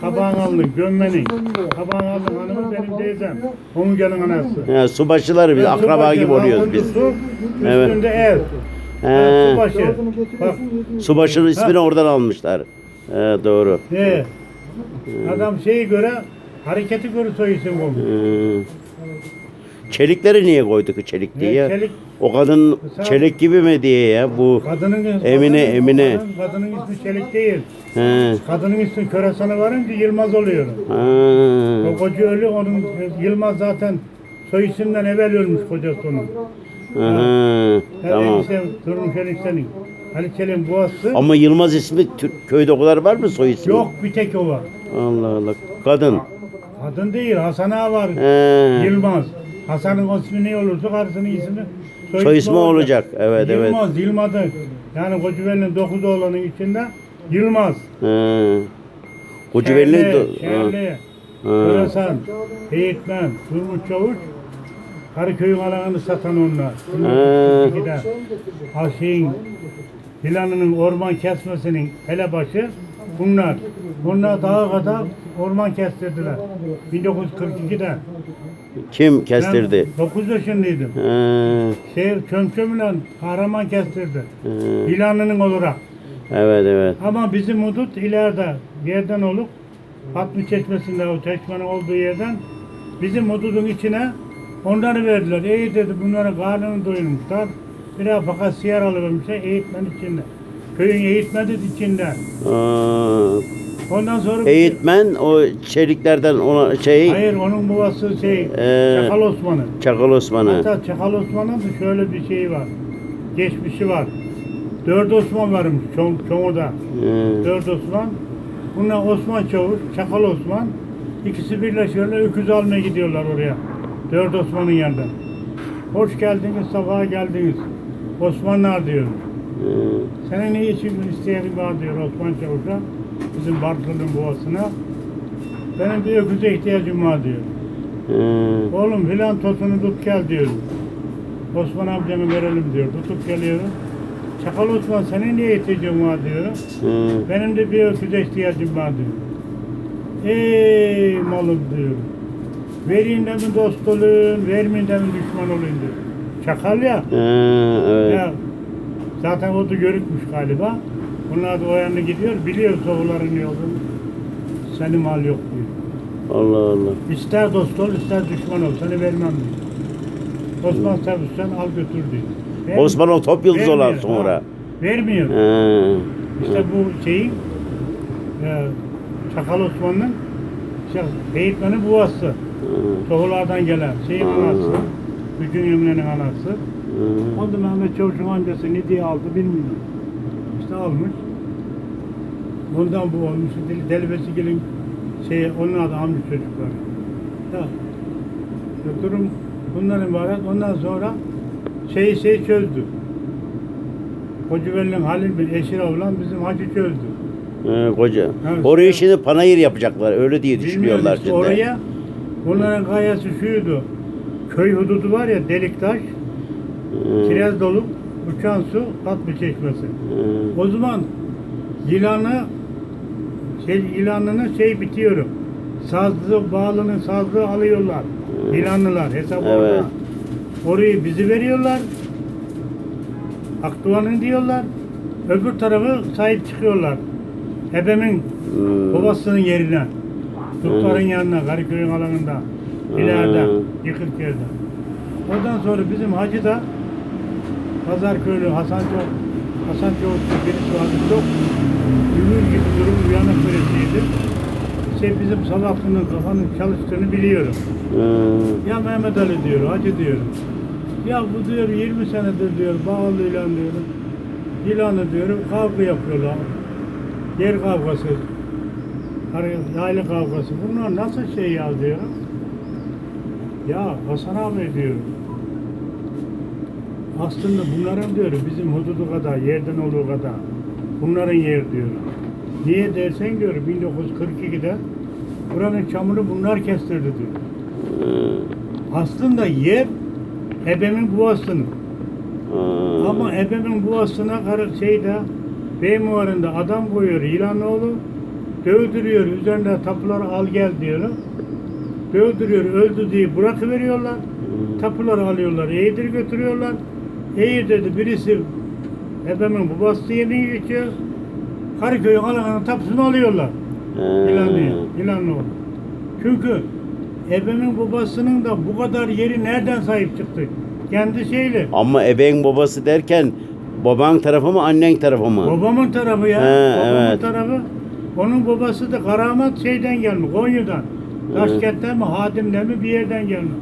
Kabağın aldın, gömmenin. Kabağın aldın hanımı benim teyzem. Onun gelin anası. Ya, subaşıları biz akraba gibi oluyoruz biz. Evet. üstünde ev. He. Subaşı. Bak, Subaşı'nın ismini oradan almışlar. He, doğru. he. Adam şeyi göre, hareketi göre soy isim oldu. He. Çelikleri niye koyduk çelik diye? çelik? O kadın çelik gibi mi diye ya bu. Kadının Emine, kadının- Emine. Kadının, kadının ismi Çelik değil. He. Kadının ismi Köresan'a varınca Yılmaz oluyor. O Ha. koca ölü, onun Yılmaz zaten soy isimden evvel ölmüş kocası onun. Aha, Her tamam. enişte Durmuş eniştenin. Ali Çelik'in boğası. Ama Yılmaz ismi Türk köyde o kadar var mı soy ismi? Yok bir tek o var. Allah Allah. Kadın. Kadın değil, Hasan Ağa var. He. Yılmaz. Hasan'ın ismi ne olursa karısının ismi. Soy ismi olacak. Evet evet. Yılmaz, Yılmaz'ı. Yani Kocaeli'nin dokuz oğlanın içinde Yılmaz. He. Kocaeli'nin do- Şerli. Köresan, Eğitmen, Durmuş Çavuş, Karıköy'ün alanını satan onlar. Ha. İkide. Ha şeyin, Hilan'ın orman kesmesinin elebaşı bunlar. Bunlar daha kadar orman kestirdiler. 1942'de. Kim kestirdi? Ben 9 yaşındaydım. Şey, çömçömle kahraman kestirdi. İlanının olarak. Evet evet. Ama bizim hudut ileride yerden olup Hatmi çeşmesinde o çeşmenin olduğu yerden bizim hududun içine onları verdiler. İyi dedi bunların karnını doyurmuşlar. Biraz fakat siyar alıvermişler eğitmen içinde. Köyün eğitmeni içinde. Aa, Ondan sonra Eğitmen o çeliklerden ona şey Hayır onun babası şey Ee, Çakal Osman'ı. Çakal Osman'ı. Hatta Çakal Osman'ın da şöyle bir şeyi var. Geçmişi var. Dört Osman varmış Çom Çomur'da. He. Dört Osman. Bunlar Osman Çavuş, Çakal Osman. İkisi birleşiyorlar, öküz almaya gidiyorlar oraya. Dört Osman'ın yanında. Hoş geldiniz, sabaha geldiniz. Osmanlar diyor. He. Senin ne için isteyenin var diyor Osman Çavuş'a. Bizim Bartın'ın boğasına. Benim bir öküze ihtiyacım var diyor. He. Oğlum filan tosunu tut gel diyor. Osman amcanı verelim diyor. Tutup geliyorum. Çakal Osman senin niye ihtiyacın var diyor. He. Benim de bir öküze ihtiyacım var diyor. Ey malım diyor. Vereyim de mi dost olun, vermeyin de mi düşman olun diyor. Çakal ya. He, evet. ya zaten o da görükmüş galiba. Bunlar da o yana gidiyor, biliyor soğuların ne olduğunu. Senin mal yok diyor. Allah Allah. İster dost ol, ister düşman ol. Seni vermem diyor. Osman Savuş'tan al götür diyor. Ver- Osman o top yıldız vermiyor, olan sonra. ha, Vermiyor. He. İşte bu şeyin e, Çakal Osman'ın işte, eğitmeni buğası. He. Tohulardan gelen şeyin anası. Bütün Emre'nin anası. O da Mehmet Çavuş'un amcası ne diye aldı bilmiyorum. İşte almış. Bundan bu olmuş. Deli, delibesi gelin şey onun adı amca çocukları. Ya, durum bundan ibaret. Ondan sonra şeyi şey çözdü. Kocaeli'nin Halil bin Eşir olan bizim hacı çözdü. He, koca. Evet. Orayı şimdi panayır yapacaklar. Öyle diye düşünüyorlar işte Oraya bunların gayesi şuydu. Köy hududu var ya Deliktaş, He. Kiraz dolu, uçan su, Tatlı Çeşmesi. He. O zaman yılanı şey, yılanını şey bitiyorum. Sazlı bağlının sazlığı alıyorlar. Yılanlılar hesap Evet. orada. Orayı bizi veriyorlar. Akduvan'ın diyorlar. Öbür tarafı sahip çıkıyorlar. Ebemin Hmm. babasının yerine. Tutların yanına, Kariköy'ün alanında. ileride, Hmm. Yıkırköy'de. Ondan sonra bizim hacı da Pazarköylü Hasan Çok Hasan Çavuş'ta birisi vardı. Çok ümür gibi durum uyanık birisiydi. Şey bizim Salahattin'in kafanın çalıştığını biliyorum. He. Ya Mehmet Ali diyor, hacı diyor. Ya bu diyor 20 senedir diyor bağlı ilan diyor. İlanı diyor kavga yapıyorlar. Yer kavgası. Hani yaylı kavgası. Bunlar nasıl şey ya diyor. Ya Hasan abi diyor. Aslında bunların diyor bizim hududu kadar, yerden olduğu kadar. Bunların yer diyor. Niye dersen diyor 1942'de buranın çamuru bunlar kestirdi diyor. Aslında yer ebemin buğasının. Aa. Ama ebemin buğasına karı şeyde Beymuvar'ında adam koyuyor İlanoğlu. Dövdürüyor. Üzerine tapuları al gel diyor. Dövdürüyor. Öldü diye bırakıveriyorlar. Tapuları alıyorlar. Eğirdir götürüyorlar. Eğir dedi birisi Efendim babası yerine geçiyor. Karaköy'ün alanının tapusunu alıyorlar. İlanlıyor. İlanlı oldu. Çünkü Efem'in babasının da bu kadar yeri nereden sahip çıktı? Kendi şeyle. Ama ebeğin babası derken baban tarafı mı annen tarafı mı? Babamın tarafı ya. He, babamın evet. tarafı. Onun babası da Karamat şeyden gelmiş. Konya'dan. Taşkent'ten mi, Hadim'den mi bir yerden gelmiş.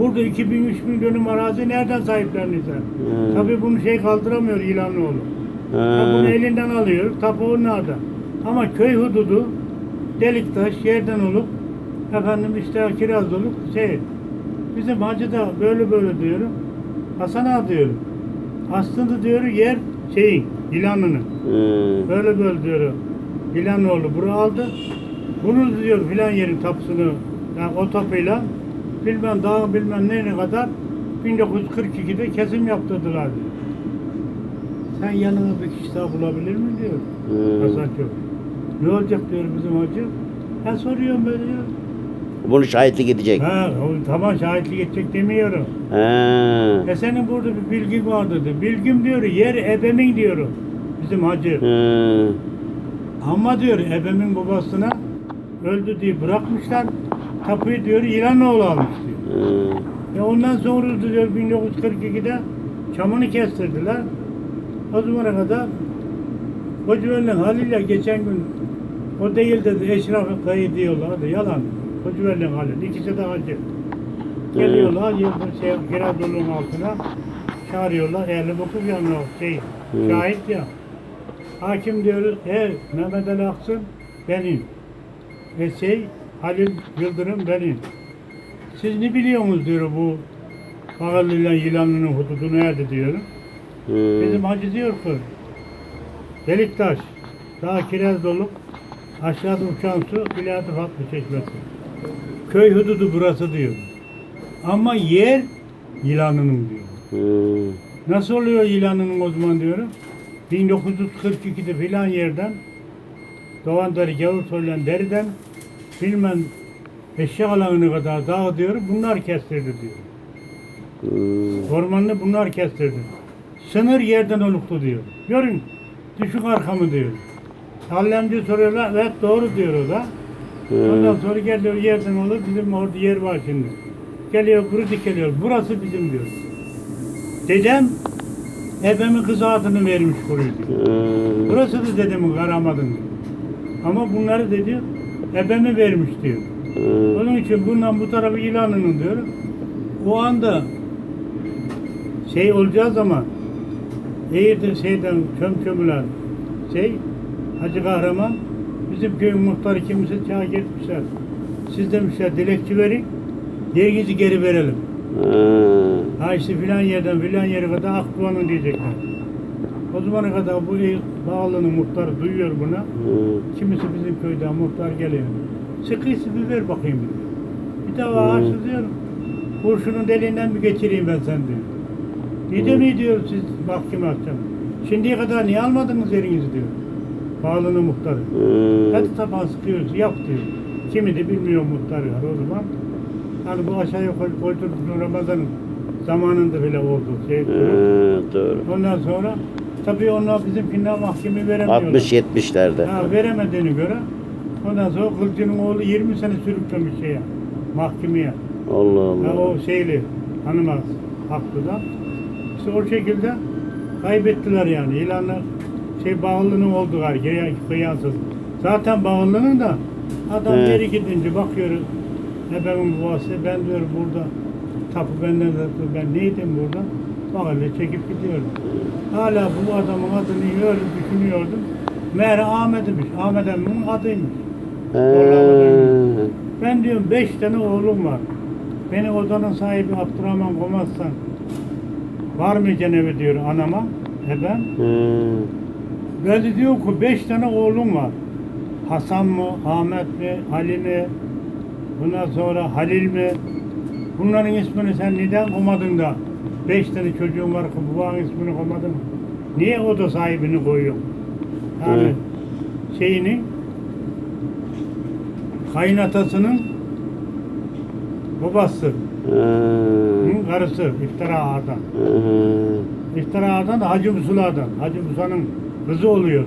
Burada 2000-3000 dönüm arazi nereden sahiplenirse. He. Tabii bunu şey kaldıramıyor İlhanlıoğlu. Ha. Tapunu elinden alıyor. Tapu onlarda. Ama köy hududu Deliktaş yerden olup efendim işte kiraz olup şey bizim hacı da böyle böyle diyorum. Hasan ağa diyorum. Aslında diyor yer şeyin ilanının. Hı. Böyle böyle diyor. İlanoğlu bunu aldı. Bunu diyor filan yerin tapusunu yani o tapıyla bilmem daha bilmem nereye kadar 1942'de kesim yaptırdılar diyor. Sen yanına bir kişi daha bulabilir mi diyor. Hı. Hasan çok. Ne olacak diyor bizim hacı. Ha soruyorum böyle diyor. Bunu şahitlik edecek. Ha tamam şahitlik edecek demiyorum. Ha. E senin burada bir bilgin var dedi. Bilgim diyor yer ebemin diyor bizim hacı. Hı. Ama diyor ebemin babasına öldü diye bırakmışlar. Tapuyu diyor İlanoğlu almış diyor. Hı. E ondan sonra diyor 1942'de çamını kestirdiler. O zamana kadar Kocaeli'nin Halil'le geçen gün o değil dedi Eşraf Kayı diyorlardı. Yalan. Kocaeli'nin Halil. İkisi de hacı. Geliyorlar yıldır şey, Giresun'un altına çağırıyorlar. Ehli hukuk yanına şey, Hı. şahit ya. Hakim diyoruz, he Mehmet Ali Aksın benim. E şey, Halil Yıldırım benim. Siz ne biliyorsunuz diyor bu Bağlı ile Yılanlı'nın hududu nerede diyorum. Hı. Bizim hacı diyor ki Deliktaş, daha kiraz dolu, aşağıda uçan su, ileride Fatma çeşmesi. Köy hududu burası diyor. Ama yer yılanının diyor. Hı. Nasıl oluyor yılanının o zaman diyorum. 1942'de filan yerden Doğan Darı Gavur soyulan deriden bilmem eşya alanına kadar dağ diyor. Bunlar kestirdi diyor. Hı. Ormanını bunlar kestirdi. Sınır yerden oluktu diyor. Görün düşük arkamı diyor. Hallemci soruyorlar. Evet doğru diyor o da. Ondan Hı. sonra geliyor yerden olur. Bizim orada yer var şimdi. Geliyor kuru dikeliyor. Burası bizim diyor. Dedem ebemin kız adını vermiş buraya diyor. Hı. Burası da dedemin karamadın diyor. Ama bunları dedi ebemi vermiş diyor. Hı. Onun için bundan bu tarafı ilanının diyor. O anda şey olacağı zaman Eğirdir şeyden çöm çömülen şey Hacı Kahraman bizim köyün muhtarı kimse çağ gitmişler. Siz demişler dilekçe verin yerinizi geri verelim. Hı. Ha işte filan yerden filan yere kadar Akbuğa'nın diyecekler. O zamana kadar bu bağlının muhtarı duyuyor buna. Hı. Kimisi bizim köyden muhtar geliyor. Sıkıysa bir ver bakayım diyor. Bir dava Hmm. açtı diyor. Kurşunun deliğinden bir geçireyim ben sen diyor. Ne demeyi diyor siz mahkeme açacağım. Şimdiye kadar niye almadınız yerinizi diyor. Bağlının muhtarı. Hı. Hadi taban sıkıyoruz yap diyor. Kimi de bilmiyor muhtar var o zaman. Hani bu aşağı yukarı koydurduğu Ramazan'ın zamanında bile oldu. Şey, Hı. Doğru. Ondan sonra tabii onlar bizimkinden mahkeme veremiyorlar. 60-70'lerde. Ha, veremediğini göre ondan sonra Kılıcı'nın oğlu 20 sene sürüklemiş şeye, mahkemeye. Allah Ha, Allah. o şeyli hanıma haklıdan. İşte o şekilde kaybettiler yani. İlanlar şey bağlının oldu galiba kıyansız. Zaten bağlının da adam He. geri gidince bakıyoruz. Efendim babası ben diyor burada tapu benden de ben neydim burada? Öyle çekip gidiyorum. Hala bu adamın adını yiyorum, düşünüyordum. Meğer Ahmet'miş. Ahmet Emin'in adıymış. Hı. Ben diyorum beş tane oğlum var. Beni odanın sahibi Abdurrahman Komazsan var mı cennevi diyor anama. E ben. Ben de diyor ki beş tane oğlum var. Hasan mı, Ahmet mi, Ali mi, bundan sonra Halil mi? Bunların ismini sen neden koymadın da beş tane çocuğun var ki babanın ismini koymadın? Niye oda sahibini koyuyorsun? Yani şeyini kaynatasının babası. Hı, karısı İftara Ağa'dan. Hı. İftara Ağa'dan da Hacı Musula'dan. Hacı Musa'nın kızı oluyor.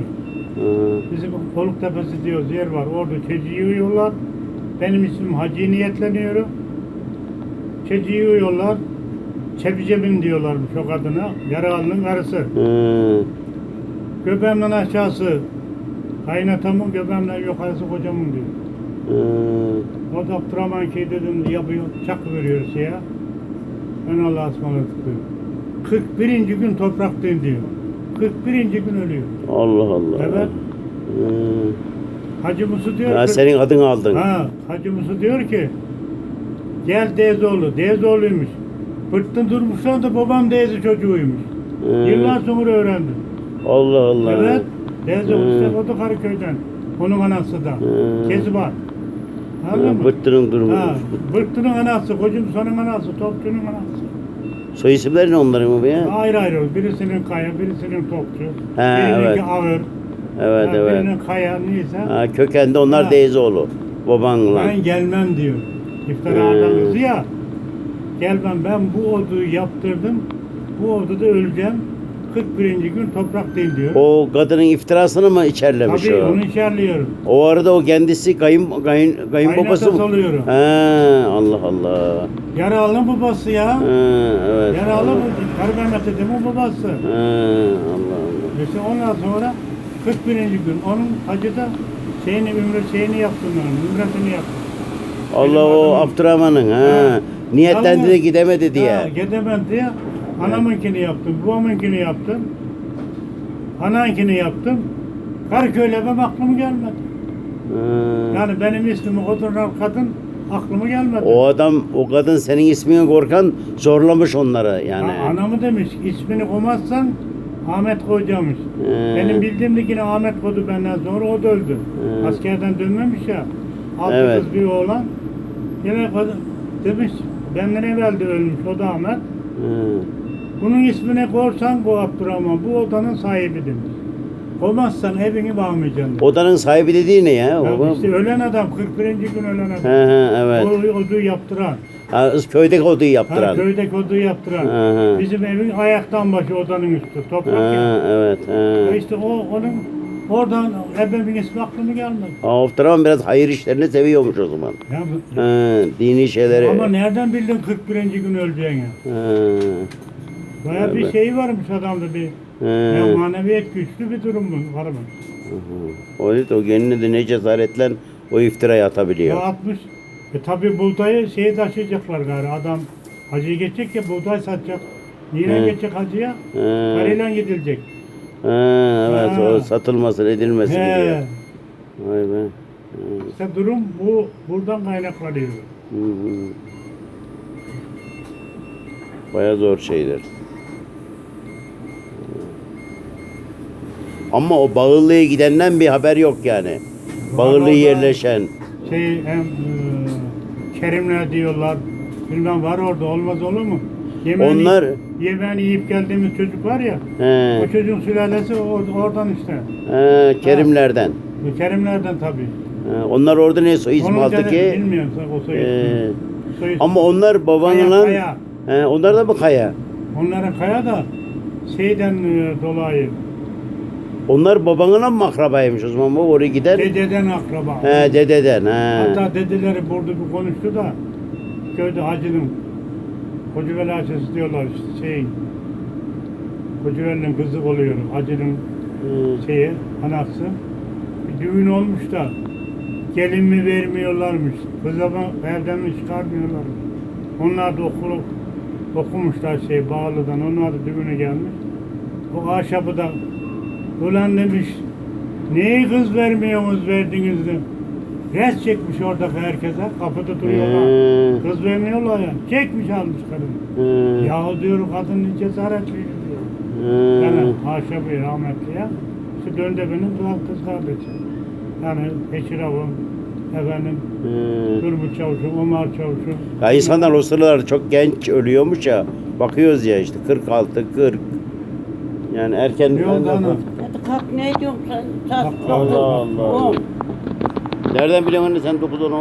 Hı. Bizim Oluk Tepesi diyoruz yer var. Orada çeciyi uyuyorlar. Benim ismim Hacı niyetleniyorum. Çeciyi uyuyorlar. Çebicebin diyorlarmış o kadına. Yaralı'nın karısı. Hı. Göbeğimden aşağısı kaynatamın, göbeğimden yukarısı kocamın diyor. Hı. O da Abdurrahman şey dedim yapıyor, çak veriyor şeye. Ben Allah'a ısmarladık diyor. 41. gün topraktayım diyor. 41. gün ölüyor. Allah Allah. Evet. Hı. Hacı Musu diyor Ya ki, senin adını aldın. ha, Hacı Musu diyor ki gel Dezoğlu, Dezoğlu'ymuş. Pırttın durmuşlar da babam Deze çocuğuymuş. Hı. Yıllar sonra öğrendim. Allah Allah. Evet. Hı. işte o da Karaköy'den. Onun anası da. Hı. Kezibat. Anladın Ha, mı? Bıttırın durumu. Ha, anası, Kocumsa'nın anası, Topçu'nun anası. Soy isimleri ne onların mı ya? Ayrı ayrı. Birisinin Kaya, birisinin Topçu. Ha, birininki evet. Ağır. Evet evet. Birinin Kaya neyse. Ha, kökende onlar Ha. Deyzoğlu. Babanla. Ben gelmem diyor. İftara Hmm. adam kızı ya. Gelmem ben bu odu yaptırdım. Bu oduda öleceğim. 41. gün topraktayım diyor. O kadının iftirasını mı içerlemiş Tabii o? onu içerliyorum. O arada o kendisi kayın, kayın, kayınbabası mı? oluyorum. Ha, Allah Allah. Yaralı babası ya. Ha, evet. Yaralı Allah. bu. Karbemet dedemin babası. Ha, Allah Allah. İşte ondan sonra 41. gün onun hacıda şeyini, ümre şeyini yaptım ben, ümretini yaptım. Allah o. Abdurrahman'ın ha. Niyetlendi de gidemedi diye. Ha, gidemem diye anamınkini yaptım, babamınkini yaptım. Anankini yaptım. Karaköy'le ben aklıma gelmedi. Ha. Yani benim ismimi oturan kadın aklıma gelmedi. O adam, o kadın senin ismini korkan zorlamış onları yani. Ha, anamı demiş, ismini koymazsan Ahmet koyacakmış. He. Benim bildiğim de yine Ahmet koydu benden sonra o da öldü. Askerden dönmemiş ya. Altı Evet. kız bir oğlan. Yine kadın demiş, benden evvel de ölmüş o da Ahmet. Ha. Bunun ismini korsan bu Abdurrahman, bu odanın sahibi demiş. Koymazsan evini bağmayacaksın. Odanın sahibi dediği ne ya? Ya O- işte ölen adam, 41. gün ölen He adam. he evet. O oduyu yaptıran. Ha, köydeki Ha, yaptıran. köydeki oduyu yaptıran. Hı. Bizim evin ayaktan başı odanın üstü. Toprak ya. Ha, evet. E Ha. İşte o onun oradan ebemin ismi aklıma gelmedi. Ha, Abdurrahman biraz hayır işlerini seviyormuş o zaman. Ya, bu- Ha, dini şeyleri. ama nereden bildin 41. gün öleceğini? Ha, Baya bir şey varmış adamda bir. ha. Ya maneviyet güçlü bir durum bu var mı? O, o kendine de ne cesaretle o iftirayı atabiliyor. Ya 60. E tabi buğdayı şeye taşıyacaklar gari adam. Hacıya geçecek ya buğday satacak. Niye He. geçecek hacıya? Ha, Parayla gidilecek. Ha, evet Ha. o satılmasın edilmesin diye. He. Vay be. Ha, İşte durum bu buradan kaynaklanıyor. hı hı. Baya zor şeyler. Ama o Bağırlı'ya gidenden bir haber yok yani. Bağırlı orada- yerleşen. Şey hem e, Kerimler diyorlar. Bilmem var orada olmaz olur mu? Yemeğini, Onlar- yemeğini yiyip geldiğimiz çocuk var ya. He. O çocuğun sülalesi or- oradan işte. He, Kerimlerden. Bu Kerimlerden tabii. He, onlar orada ne soy ismi Onun aldı ki? Bilmiyorum o soy He. ismini. Soy ismi. Ama onlar babanla Kaya, Kaya. He, onlar da mı kaya? Onların kaya da şeyden e, dolayı Onlar babanla mı akrabaymış o zaman bu oraya gider? dededen akraba. He dededen he. Hatta dedeleri burada bir konuştu da köyde hacının Kocuveli Hacısı diyorlar işte şeyin Kocuveli'nin kızı oluyor hacının He. şeyi anası. Bir düğün olmuş da gelin mi vermiyorlarmış kıza ba- evden mi çıkarmıyorlarmış onlar da okulu okumuşlar şey Bağlı'dan onlar da düğüne gelmiş. O ahşabı da ulan demiş neyi kız vermiyorsunuz verdiniz de res çekmiş oradaki herkese kapıda duruyorlar kız vermiyorlar ya çekmiş almış kadın He. yahu diyor kadın ne cesaretliydi diyor He. yani haşa bir rahmetliye. İşte döndü benim kız, kız kardeşim. Yani Beşir Avum, efendim He. Turgut Çavuş'um, Omar Çavuş'um. Ya insanlar o sıralar çok genç ölüyormuş ya. Bakıyoruz ya işte 46, 40. Yani erken Yok. Hadi kalk ne diyorsun sen? Kalk. Allah Allah. Nereden anne sen 9 10